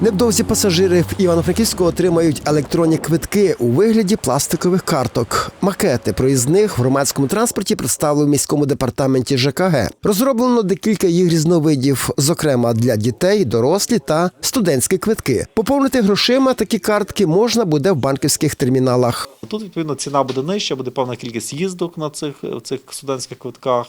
Невдовзі пасажири в Івано-Франківську отримають електронні квитки у вигляді пластикових карток. Макети проїзних в громадському транспорті представили в міському департаменті ЖКГ. Розроблено декілька їх різновидів, зокрема для дітей, дорослі та студентські квитки. Поповнити грошима такі картки можна буде в банківських терміналах. Тут відповідно ціна буде нижча, буде певна кількість їздок на цих, цих студентських квитках.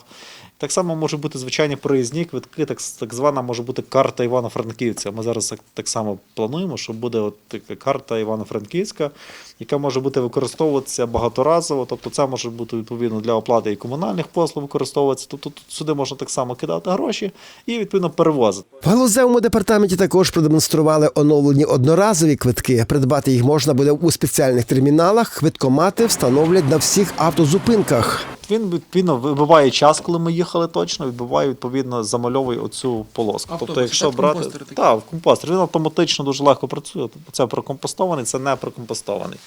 Так само може бути звичайні проїзні квитки, так, так звана може бути карта Івано-Франківця. Ми зараз так, так само плануємо, що буде от така карта Івано-Франківська, яка може бути використовуватися багаторазово. Тобто це може бути відповідно для оплати і комунальних послуг використовуватися. Тобто тут сюди можна так само кидати гроші і відповідно перевозити. В галузевому департаменті також продемонстрували оновлені одноразові квитки. Придбати їх можна буде у спеціальних терміналах. Квиткомати встановлять на всіх автозупинках. Він відповідно вибиває час, коли ми їхали точно, відбиває відповідно замальовує оцю полоску. Автобус, тобто, якщо брати так, в компостер, він автоматично дуже легко працює. Тобто це прокомпостований, це не прокомпостований.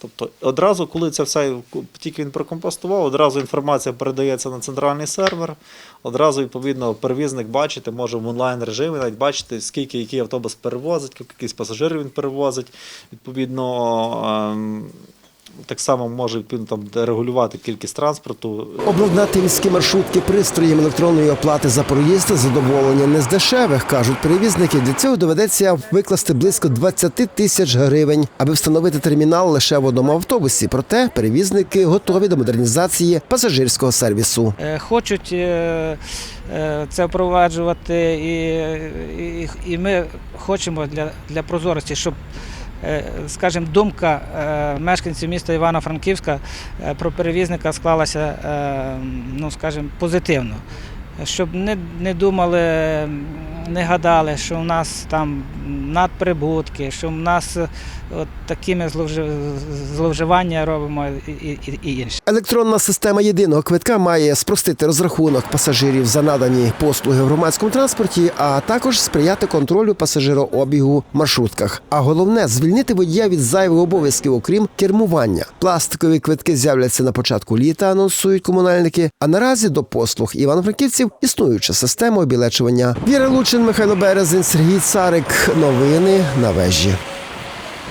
Тобто одразу, коли це все тільки він прокомпостував, одразу інформація передається на центральний сервер. Одразу, відповідно, перевізник бачити, може в онлайн режимі навіть бачити, скільки який автобус перевозить, кількість пасажирів він перевозить. Відповідно, ем, так само може відповідно там регулювати кількість транспорту. Обладнати міські маршрутки пристроєм електронної оплати за проїзд задоволення не з дешевих, кажуть перевізники. Для цього доведеться викласти близько 20 тисяч гривень, аби встановити термінал лише в одному автобусі. Проте перевізники готові до модернізації пасажирського сервісу. Е, хочуть е, е, це впроваджувати, і, і, і ми хочемо для, для прозорості, щоб, скажімо, думка е, мешканців міста Івано-Франківська е, про перевізника склалася, е, ну, скажімо, позитивно. Щоб не, не думали, не гадали, що в нас там надприбутки, що в нас е, от такими зловжи- зловживання робимо і, і, і інше. Електронна система єдиного квитка має спростити розрахунок пасажирів за надані послуги в громадському транспорті, а також сприяти контролю пасажирообігу в маршрутках. А головне звільнити водія від зайвих обов'язків, окрім кермування. Пластикові квитки з'являться на початку літа, анонсують комунальники. А наразі до послуг івано-франківців існуюча система обілечування. Віра Лучин, Михайло Березин, Сергій Царик. Новини на вежі.